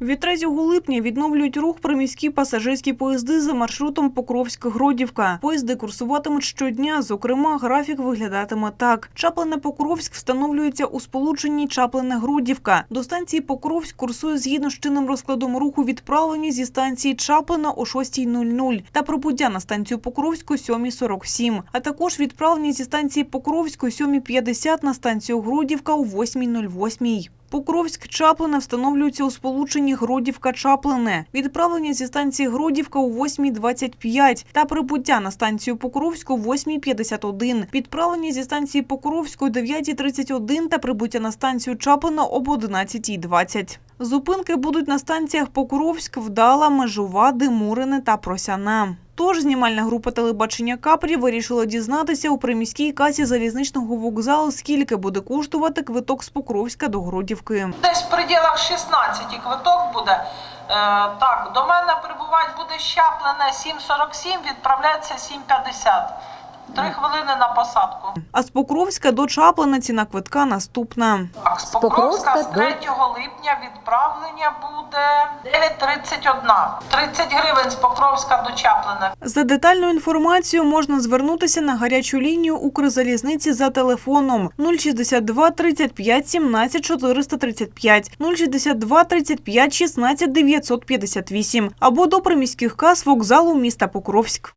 Від 3 липня відновлюють рух приміські пасажирські поїзди за маршрутом Покровськ-Гродівка. Поїзди курсуватимуть щодня. Зокрема, графік виглядатиме так: Чаплине-Покровськ встановлюється у сполученні Чаплине-Грудівка. До станції Покровськ курсує згідно з чинним розкладом руху відправлені зі станції Чаплина о 6.00 та прибуття на станцію Покровську 7.47, а також відправлені зі станції Покровську 7.50 на станцію Грудівка о 8.08. Покровськ Чаплина встановлюється у сполученні Гродівка Чаплине. Відправлення зі станції Гродівка о 8.25 та прибуття на станцію Покровську о 8.51. Відправлення зі станції Покровську о 9.31 та прибуття на станцію Чаплина об 11.20. Зупинки будуть на станціях Покровськ, Вдала, Межова, Димурине та Просяна. Тож знімальна група телебачення Капрі вирішила дізнатися у приміській касі залізничного вокзалу, скільки буде коштувати квиток з Покровська до Грудівки. Десь в пределах 16 квиток буде. Е, так, до мене прибувати буде щаплене 7.47, відправляється 7.50. Три хвилини на посадку. А з Покровська до Чаплина ціна квитка наступна. Так, з Покровська з 3 липня відправлення буде 9.31. 30 гривень з Покровська до Чаплина. За детальною інформацією можна звернутися на гарячу лінію Укрзалізниці за телефоном 062 35 17 435, 062 35 16 958 або до приміських кас вокзалу міста Покровськ.